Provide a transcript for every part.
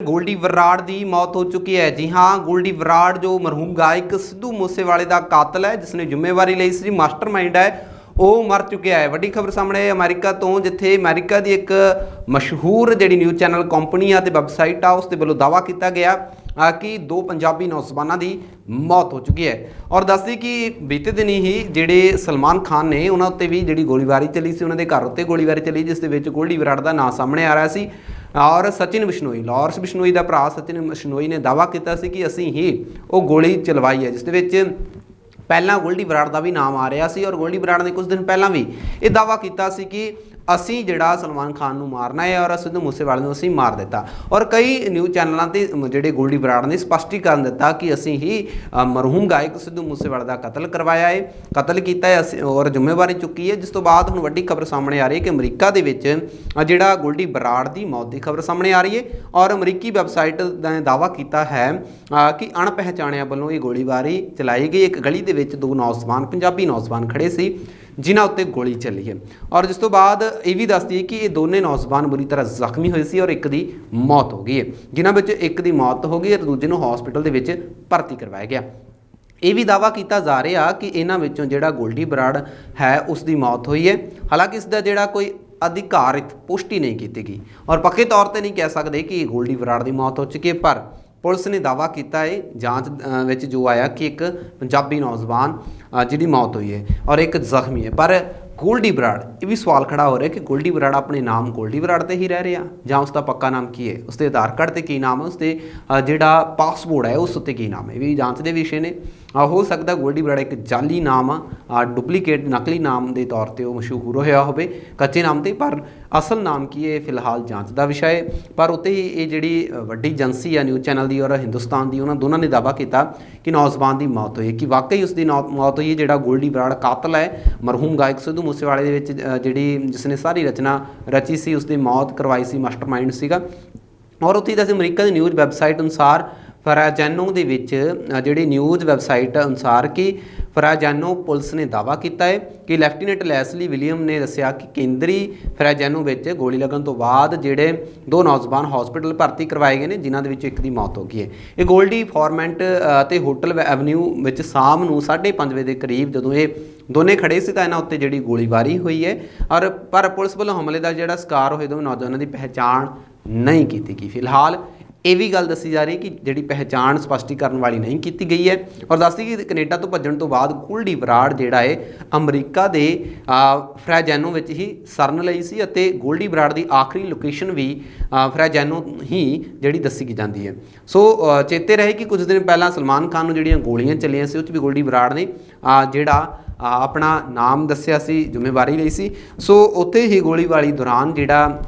ਗੋਲਡੀ ਬਰਾੜ ਦੀ ਮੌਤ ਹੋ ਚੁੱਕੀ ਹੈ। ਜੀ ਹਾਂ, ਗੋਲਡੀ ਬਰਾੜ ਜੋ ਮਰਹੂਮ ਗਾਇਕ ਸਿੱਧੂ ਮੂਸੇਵਾਲੇ ਦਾ ਕਾਤਲ ਹੈ ਜਿਸ ਨੇ ਜ਼ਿੰਮੇਵਾਰੀ ਲਈ ਸੀ ਮਾਸਟਰਮਾਈਂਡ ਹੈ, ਉਹ ਮਰ ਚੁੱਕਿਆ ਹੈ। ਵੱਡੀ ਖਬਰ ਸਾਹਮਣੇ ਆਈ ਅਮਰੀਕਾ ਤੋਂ, ਜਿੱਥੇ ਅਮਰੀਕਾ ਦੀ ਇੱਕ ਮਸ਼ਹੂਰ ਜਿਹੜੀ ਨਿਊਜ਼ ਚੈਨਲ ਕੰਪਨੀ ਆ ਤੇ ਵੈਬਸਾਈਟ ਆ ਉਸ ਦੇ ਵੱਲੋਂ ਦਾਵਾ ਕੀਤਾ ਗਿਆ ਆ ਕਿ ਦੋ ਪੰਜਾਬੀ ਨੌਜਵਾਨਾਂ ਦੀ ਮੌਤ ਹੋ ਚੁੱਕੀ ਹੈ। ਔਰ ਦੱਸਦੀ ਕਿ ਬੀਤੇ ਦਿਨੀ ਹੀ ਜਿਹੜੇ ਸਲਮਾਨ ਖਾਨ ਨੇ, ਉਹਨਾਂ ਉੱਤੇ ਵੀ ਜਿਹੜੀ ਗੋਲੀਬਾਰੀ ਚੱਲੀ ਸੀ, ਉਹਨਾਂ ਦੇ ਘਰ ਉੱਤੇ ਗੋਲੀਬਾਰੀ ਚੱਲੀ, ਜਿਸ ਦੇ ਵਿੱਚ ਗੋਲਡੀ ਬਰਾੜ ਦਾ ਨਾਂ ਸਾਹਮਣੇ ਆ ਰਿਹਾ ਸੀ। ਔਰ ਸਚਿਨ ਬਿਸ਼ਨੋਈ ਲਾਰੈਂਸ ਬਿਸ਼ਨੋਈ ਦਾ ਭਰਾ ਸਚਿਨ ਬਿਸ਼ਨੋਈ ਨੇ ਦਾਵਾ ਕੀਤਾ ਸੀ ਕਿ ਅਸੀਂ ਹੀ ਉਹ ਗੋਲੀ ਚਲਵਾਈ ਹੈ, ਜਿਸ ਦੇ ਵਿੱਚ ਪਹਿਲਾਂ ਗੋਲਡੀ ਬਰਾੜ ਦਾ ਵੀ ਨਾਮ ਆ ਰਿਹਾ ਸੀ ਔਰ ਗੋਲਡੀ ਬਰਾੜ ਨੇ ਕੁਝ ਦਿਨ ਪਹਿਲਾਂ ਵੀ ਇਹ ਦਾਵਾ ਕੀਤਾ ਸੀ ਕਿ ਅਸੀਂ ਜਿਹੜਾ ਸਲਮਾਨ ਖਾਨ ਨੂੰ ਮਾਰਨਾ ਹੈ ਔਰ ਸਿੱਧੂ ਮੂਸੇਵਾਲੇ ਨੂੰ ਅਸੀਂ ਮਾਰ ਦਿੱਤਾ। ਔਰ ਕਈ ਨਿਊਜ਼ ਚੈਨਲਾਂ ਤੇ ਜਿਹੜੇ ਗੋਲਡੀ ਬਰਾੜ ਨੇ ਸਪਸ਼ਟੀਕਰਨ ਦਿੱਤਾ ਕਿ ਅਸੀਂ ਹੀ ਮਰਹੂਮ ਗਾਇਕ ਸਿੱਧੂ ਮੂਸੇਵਾਲੇ ਦਾ ਕਤਲ ਕਰਵਾਇਆ ਹੈ। ਕਤਲ ਕੀਤਾ ਹੈ ਅਸੀਂ, ਔਰ ਜ਼ਿੰਮੇਵਾਰੀ ਚੁੱਕੀ ਹੈ। ਜਿਸ ਤੋਂ ਬਾਅਦ ਹੁਣ ਵੱਡੀ ਖਬਰ ਸਾਹਮਣੇ ਆ ਰਹੀ ਹੈ ਕਿ ਅਮਰੀਕਾ ਦੇ ਵਿੱਚ ਜਿਹੜਾ ਗੋਲਡੀ ਬਰਾੜ ਦੀ ਮੌਤ ਦੀ ਖਬਰ ਸਾਹਮਣੇ ਆ ਰਹੀ ਹੈ। ਔਰ ਅਮਰੀਕੀ ਵੈਬਸਾਈਟ ਨੇ ਦਾਵਾ ਕੀਤਾ ਹੈ ਕਿ ਅਣਪਹਿਚਾਣਿਆਂ ਵੱਲੋਂ ਇਹ ਗੋਲੀਬਾਰੀ ਚਲਾਈ ਗਈ। ਇੱਕ ਗਲੀ ਦੇ ਵਿੱਚ ਦੋ ਨੌਜਵਾਨ, ਪੰਜਾਬੀ ਨੌਜਵਾਨ ਖੜੇ ਸੀ। ਜਿਨ੍ਹਾਂ ਉੱਤੇ ਗੋਲੀ ਚੱਲੀ ਹੈ। ਔਰ ਜਿਸ ਤੋਂ ਬਾਅਦ ਇਹ ਵੀ ਦੱਸਦੀ ਹੈ ਕਿ ਇਹ ਦੋਨੇ ਨੌਜਵਾਨ ਬੁਰੀ ਤਰ੍ਹਾਂ ਜ਼ਖਮੀ ਹੋਏ ਸੀ ਔਰ ਇੱਕ ਦੀ ਮੌਤ ਹੋ ਗਈ ਹੈ। ਜਿਨ੍ਹਾਂ ਵਿੱਚ ਇੱਕ ਦੀ ਮੌਤ ਹੋ ਗਈ ਅਤੇ ਦੂਜੇ ਨੂੰ ਹਸਪੀਟਲ ਦੇ ਵਿੱਚ ਭਰਤੀ ਕਰਵਾਇਆ ਗਿਆ। ਇਹ ਵੀ ਦਾਵਾ ਕੀਤਾ ਜਾ ਰਿਹਾ ਕਿ ਇਹਨਾਂ ਵਿੱਚੋਂ ਜਿਹੜਾ ਗੋਲਡੀ ਬਰਾੜ ਹੈ, ਉਸ ਦੀ ਮੌਤ ਹੋਈ ਹੈ। ਹਾਲਾਂਕਿ ਇਸ ਦਾ ਜਿਹੜਾ ਕੋਈ ਅਧਿਕਾਰਿਤ ਪੁਸ਼ਟੀ ਨਹੀਂ ਕੀਤੀ ਗਈ। ਔਰ ਪੱਕੇ ਤੌਰ ਤੇ ਨਹੀਂ ਕਹਿ ਸਕਦੇ ਕਿ ਇਹ ਗੋਲਡੀ ਬਰਾੜ ਦੀ ਮੌਤ ਹੋ ਚੁੱਕੀ ਹੈ, ਪਰ ਪੁਲਿਸ ਨੇ ਦਾਵਾ ਕੀਤਾ ਹੈ ਜਾਂਚ ਵਿੱਚ ਜੋ ਆਇਆ ਕਿ ਇੱਕ ਪੰਜਾਬੀ ਨੌਜਵਾਨ ਜਿਹਦੀ ਮੌਤ ਹੋਈ ਹੈ ਔਰ ਇੱਕ ਜ਼ਖਮੀ ਹੈ ਪਰ ਗੋਲਡੀ ਬਰਾੜ, ਇਹ ਵੀ ਸਵਾਲ ਖੜਾ ਹੋ ਰਿਹਾ ਕਿ ਗੋਲਡੀ ਬਰਾੜ ਆਪਣੇ ਨਾਮ ਗੋਲਡੀ ਬਰਾੜ ਤੇ ਹੀ ਰਹਿ ਰਿਹਾ, ਜਾਂ ਉਸ ਦਾ ਪੱਕਾ ਨਾਮ ਕੀ ਹੈ? ਉਸ ਦੇ ਆਧਾਰ ਕਾਰਡ ਤੇ ਕੀ ਨਾਮ ਹੈ? ਉਸ ਦੇ ਜਿਹੜਾ ਪਾਸਪੋਰਟ ਹੈ, ਉਸ ਉੱਤੇ ਕੀ ਨਾਮ ਹੈ? ਇਹ ਵੀ ਜਾਂਚ ਦੇ ਵਿਸ਼ੇ ਨੇ। ਹੋ ਸਕਦਾ ਗੋਲਡੀ ਬਰਾੜ ਇੱਕ ਜਾਲੀ ਨਾਮ ਆ ਡੁਪਲੀਕੇਟ ਨਕਲੀ ਨਾਮ ਦੇ ਤੌਰ ਤੇ ਉਹ ਮਸ਼ਹੂਰ ਹੋਇਆ ਹੋਵੇ, ਕੱਚੇ ਨਾਮ ਤੇ, ਪਰ ਅਸਲ ਨਾਮ ਕੀ ਹੈ ਫਿਲਹਾਲ ਜਾਂਚ ਦਾ ਵਿਸ਼ਾ ਹੈ। ਪਰ ਉੱਤੇ ਹੀ ਇਹ ਜਿਹੜੀ ਵੱਡੀ ਏਜੰਸੀ ਆ, ਨਿਊਜ਼ ਚੈਨਲ ਦੀ ਔਰ ਹਿੰਦੁਸਤਾਨ ਦੀ, ਉਹਨਾਂ ਦੋਨਾਂ ਨੇ ਦਾਅਵਾ ਕੀਤਾ ਕਿ ਨੌਜਵਾਨ ਦੀ ਮੌਤ ਹੋਈ ਹੈ, ਕਿ ਵਾਕਈ ਉਸ ਦੀ ਨੌ- ਮੌਤ ਹੋਈ ਹੈ, ਜਿਹੜਾ ਗੋਲਡੀ ਬਰਾੜ ਕਾਤਲ ਹੈ, ਮਰਹੂਮ ਗਾਇਕ ਸਿੱਧੂ ਮੂਸੇਵਾਲੇ ਦੇ ਵਿੱਚ ਜਿਹੜੀ ਜਿਸ ਨੇ ਸਾਰੀ ਰਚਨਾ ਰਚੀ ਸੀ ਉਸ ਦੀ ਮੌਤ ਕਰਵਾਈ ਸੀ ਮਾਸਟਰਮਾਈਂਡ ਸੀਗਾ। ਔਰ ਉੱਥੇ ਦੱਸ ਅਮਰੀਕਾ ਦੀ ਨਿਊਜ਼ ਵੈਬਸਾਈਟ ਅਨੁਸਾਰ ਫਰਾਜਾਨੋ ਦੇ ਵਿੱਚ ਜਿਹੜੀ ਨਿਊਜ਼ ਵੈਬਸਾਈਟ ਅਨੁਸਾਰ ਕਿ ਫਰਾਜਾਨੋ ਪੁਲਿਸ ਨੇ ਦਾਵਾ ਕੀਤਾ ਹੈ ਕਿ ਲੈਫਟੀਨੈਂਟ ਲੈਸਲੀ ਵਿਲੀਅਮ ਨੇ ਦੱਸਿਆ ਕਿ ਕੇਂਦਰੀ ਫਰਾਜਾਨੋ ਵਿੱਚ ਗੋਲੀ ਲੱਗਣ ਤੋਂ ਬਾਅਦ ਜਿਹੜੇ ਦੋ ਨੌਜਵਾਨ ਹਸਪੀਟਲ ਭਰਤੀ ਕਰਵਾਏ ਗਏ ਨੇ ਜਿਨ੍ਹਾਂ ਦੇ ਵਿੱਚ ਇੱਕ ਦੀ ਮੌਤ ਹੋ ਗਈ ਹੈ। ਇਹ ਗੋਲਡੀ ਫਾਰਮੈਂਟ ਅ, ਤੇ ਹੋਟਲ ਐਵਨਿਊ ਵਿੱਚ ਸ਼ਾਮ ਨੂੰ 5:30 ਵਜੇ ਦੇ ਕਰੀਬ ਜਦੋਂ ਇਹ ਦੋਨੇ ਖੜੇ ਸੀ ਤਾਂ ਇਹਨਾਂ ਉੱਤੇ ਜਿਹੜੀ ਗੋਲੀਬਾਰੀ ਹੋਈ ਹੈ। ਔਰ ਪਰ ਪੁਲਿਸ ਵੱਲੋਂ ਹਮਲੇ ਦਾ ਜਿਹੜਾ ਸ਼ਿਕਾਰ ਹੋਏ ਦੋਵੇਂ ਨੌਜਵਾਨਾਂ ਦੀ ਪਹਿਚਾਣ ਨਹੀਂ ਕੀਤੀ ਗਈ। ਫਿਲਹਾਲ ਇਹ ਵੀ ਗੱਲ ਦੱਸੀ ਜਾ ਰਹੀ ਹੈ ਕਿ ਜਿਹੜੀ ਪਹਿਚਾਣ ਸਪਸ਼ਟੀਕਰਨ ਵਾਲੀ ਨਹੀਂ ਕੀਤੀ ਗਈ ਹੈ। ਔਰ ਦੱਸਦੀ ਕਿ ਕੈਨੇਡਾ ਤੋਂ ਭੱਜਣ ਤੋਂ ਬਾਅਦ ਕੁਲਡੀ ਬਰਾੜ ਜਿਹੜਾ ਹੈ ਅਮਰੀਕਾ ਦੇ ਅ, ਫਰੈਜੈਨੋ ਵਿੱਚ ਹੀ ਸਰਨ ਲਈ ਸੀ ਅਤੇ ਗੋਲਡੀ ਬਰਾੜ ਦੀ ਆਖਰੀ ਲੋਕੇਸ਼ਨ ਵੀ ਅ, ਫਰੈਜੈਨੋ ਹੀ ਜਿਹੜੀ ਦੱਸੀ ਜਾਂਦੀ ਹੈ। ਸੋ ਚੇਤੇ ਰਹੇ ਕਿ ਕੁਝ ਦਿਨ ਪਹਿਲਾਂ ਸਲਮਾਨ ਖਾਨ ਨੂੰ ਜਿਹੜੀਆਂ ਗੋਲੀਆਂ ਚੱਲੀਆਂ ਸੀ ਉਹ 'ਚ ਵੀ ਗੋਲਡੀ ਬਰਾੜ ਨੇ ਜਿਹੜਾ ਆਪਣਾ ਨਾਮ ਦੱਸਿਆ ਸੀ, ਜ਼ਿੰਮੇਵਾਰੀ ਲਈ ਸੀ। ਸੋ ਉੱਥੇ ਹੀ ਗੋਲੀਬਾਰੀ ਦੌਰਾਨ ਜਿਹੜਾ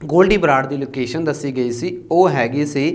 ਗੋਲਡੀ ਬਰਾੜ ਦੀ ਲੋਕੇਸ਼ਨ ਦੱਸੀ ਗਈ ਸੀ, ਉਹ ਹੈਗੀ ਸੀ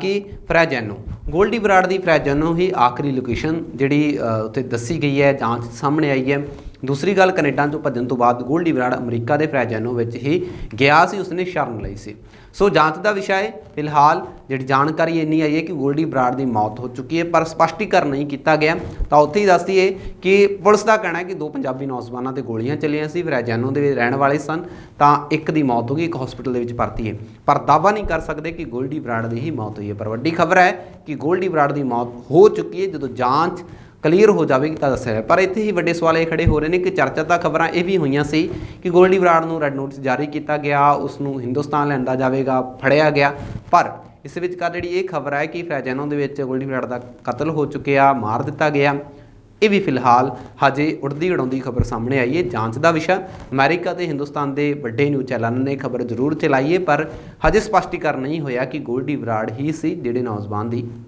ਕਿ ਫਰੈਜੈਨੋ। ਗੋਲਡੀ ਬਰਾੜ ਦੀ ਫਰੈਜੈਨੋ ਹੀ ਆਖਰੀ ਲੋਕੇਸ਼ਨ ਜਿਹੜੀ ਉੱਥੇ ਦੱਸੀ ਗਈ ਹੈ, ਜਾਂਚ ਸਾਹਮਣੇ ਆਈ ਹੈ। ਦੂਸਰੀ ਗੱਲ, ਕੈਨੇਡਾ ਤੋਂ ਭੱਜਣ ਤੋਂ ਬਾਅਦ ਗੋਲਡੀ ਬਰਾੜ ਅਮਰੀਕਾ ਦੇ ਫਰੈਜੈਨੋ ਵਿੱਚ ਹੀ ਗਿਆ ਸੀ, ਉਸਨੇ ਸ਼ਰਨ ਲਈ ਸੀ। ਸੋ ਜਾਂਚ ਦਾ ਵਿਸ਼ਾ ਹੈ। ਫਿਲਹਾਲ ਜਿਹੜੀ ਜਾਣਕਾਰੀ ਇੰਨੀ ਆਈ ਹੈ ਕਿ ਗੋਲਡੀ ਬਰਾੜ ਦੀ ਮੌਤ ਹੋ ਚੁੱਕੀ ਹੈ, ਪਰ ਸਪਸ਼ਟੀਕਰਨ ਨਹੀਂ ਕੀਤਾ ਗਿਆ। ਤਾਂ ਉੱਥੇ ਹੀ ਦੱਸਦੀ ਹੈ ਕਿ ਪੁਲਿਸ ਦਾ ਕਹਿਣਾ ਹੈ ਕਿ ਦੋ ਪੰਜਾਬੀ ਨੌਜਵਾਨਾਂ ਤੇ ਗੋਲੀਆਂ ਚੱਲੀਆਂ ਸੀ ਫਰੈਜੈਨੋ ਦੇ ਰਹਿਣ ਵਾਲੇ ਸਨ, ਤਾਂ ਇੱਕ ਦੀ ਮੌਤ ਹੋ ਗਈ, ਇੱਕ ਹਸਪੀਟਲ ਦੇ ਵਿੱਚ ਭਰਤੀ ਹੈ। ਪਰ ਦਾਅਵਾ ਨਹੀਂ ਕਰ ਸਕਦੇ ਕਿ ਗੋਲਡੀ ਬਰਾੜ ਦੀ ਹੀ ਮੌਤ ਹੋਈ ਹੈ। ਪਰ ਵੱਡੀ ਖਬਰ ਹੈ ਕਿ ਗੋਲਡੀ ਬਰਾੜ ਦੀ ਮੌਤ ਹੋ ਚੁੱਕੀ ਹੈ ਜਦੋਂ ਜਾਂਚ ਕਲੀਅਰ ਹੋ ਜਾਵੇਗੀ ਤਾਂ ਦੱਸਿਆ ਪਰ ਇੱਥੇ ਹੀ ਵੱਡੇ ਸਵਾਲ ਇਹ ਖੜੇ ਹੋ ਰਹੇ ਨੇ ਕਿ ਚਰਚਾ ਤਾਂ ਖਬਰਾਂ ਇਹ ਵੀ ਹੋਈਆਂ ਸੀ ਕਿ ਗੋਲਡੀ ਬਰਾੜ ਨੂੰ ਰੈੱਡ ਨੋਟਿਸ ਜਾਰੀ ਕੀਤਾ ਗਿਆ, ਉਸ ਨੂੰ ਹਿੰਦੁਸਤਾਨ ਲੈਂਦਾ ਜਾਵੇਗਾ, ਫੜਿਆ ਗਿਆ। ਪਰ ਇਸ ਵਿੱਚ ਵਿਚਕਾਰ ਜਿਹੜੀ ਇਹ ਖਬਰ ਹੈ ਕਿ ਫੈਜੈਨੋ ਦੇ ਵਿੱਚ ਗੋਲਡੀ ਬਰਾੜ ਦਾ ਕਤਲ ਹੋ ਚੁੱਕਿਆ, ਮਾਰ ਦਿੱਤਾ ਗਿਆ। ਇਹ ਵੀ ਫਿਲਹਾਲ ਹਜੇ ਉੜਦੀ ਉਡਾਉਂਦੀ ਖਬਰ ਸਾਹਮਣੇ ਆਈ ਹੈ। ਜਾਂਚ ਦਾ ਵਿਸ਼ਾ, ਅਮਰੀਕਾ ਤੇ ਹਿੰਦੁਸਤਾਨ ਦੇ ਵੱਡੇ ਨਿਊਜ਼ ਚੈਨਲ ਨੇ ਖਬਰ ਜ਼ਰੂਰ ਚਲਾਈ ਹੈ, ਪਰ ਹਜੇ ਸਪਸ਼ਟੀਕਰਨ ਨਹੀਂ ਹੋਇਆ ਕਿ ਗੋਲਡੀ ਬਰਾੜ ਹੀ ਸੀ ਜਿਹੜੇ ਨੌਜਵਾਨ ਦੀ